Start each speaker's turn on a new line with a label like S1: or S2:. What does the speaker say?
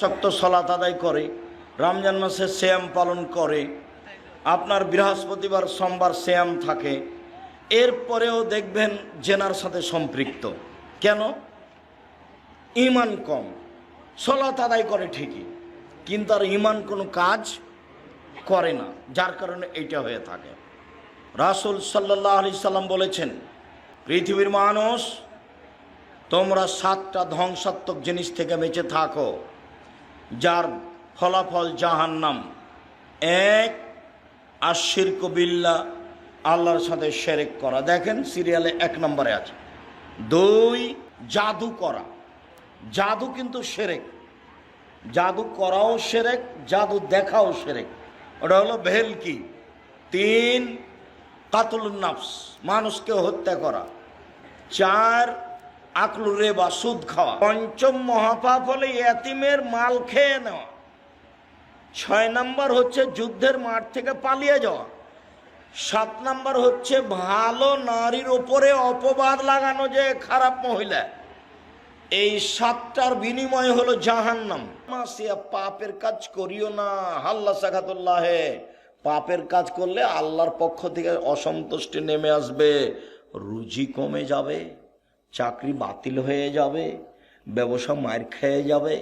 S1: চক্ত সলাত আদায় করে, রমজান মাসে শ্যাম পালন করে, আপনার বৃহস্পতিবার, সোমবার শ্যাম থাকে। এরপরেও দেখবেন জেনার সাথে সম্পৃক্ত। কেন? ইমান কম। সলাত আদায় করে ঠিকই, কিন্তু আর ইমান কোনো কাজ করে না, যার কারণে এইটা হয়ে থাকে। রাসুল সাল্লাহ আলি সাল্লাম বলেছেন, পৃথিবীর মানুষ, তোমরা সাতটা ধ্বংসাত্মক জিনিস থেকে বেঁচে থাকো। যার ফলাফল জাহান্নাম। এক আশির কবিল্লা আল্লাহর সাথে সেরেক করা। দেখেন সিরিয়ালে এক নম্বরে আছে। দুই, জাদু করা। জাদু কিন্তু সেরেক। জাদু করাও সেরেক, জাদু দেখাও সেরেক। ওটা হলো ভেলকি তিন কাতুল নাফস মানুষকে হত্যা করা। চার আকলুরে বা সুদ খাওয়া। পঞ্চম মহাপাপ হলে এতিমের মাল খেয়ে নেওয়া। ছয় নাম্বার হচ্ছে যুদ্ধের মাঠ থেকে পালিয়ে যাওয়া। সাত নাম্বার হচ্ছে ভালো নারীর ওপরে অপবাদ লাগানো যে খারাপ মহিলা। এই সাতটার বিনিময় হলো জাহান্নাম। মাসিয়া, পাপের কাজ করিও না, হাল্লা সাখাতুল্লাহে পাপের কাজ করলে আল্লাহর পক্ষ থেকে অসন্তুষ্টি নেমে আসবে, রুজি কমে যাবে। চাকরি বাতিল হয়ে যাবে ব্যবসা মার খেয়ে যাবে।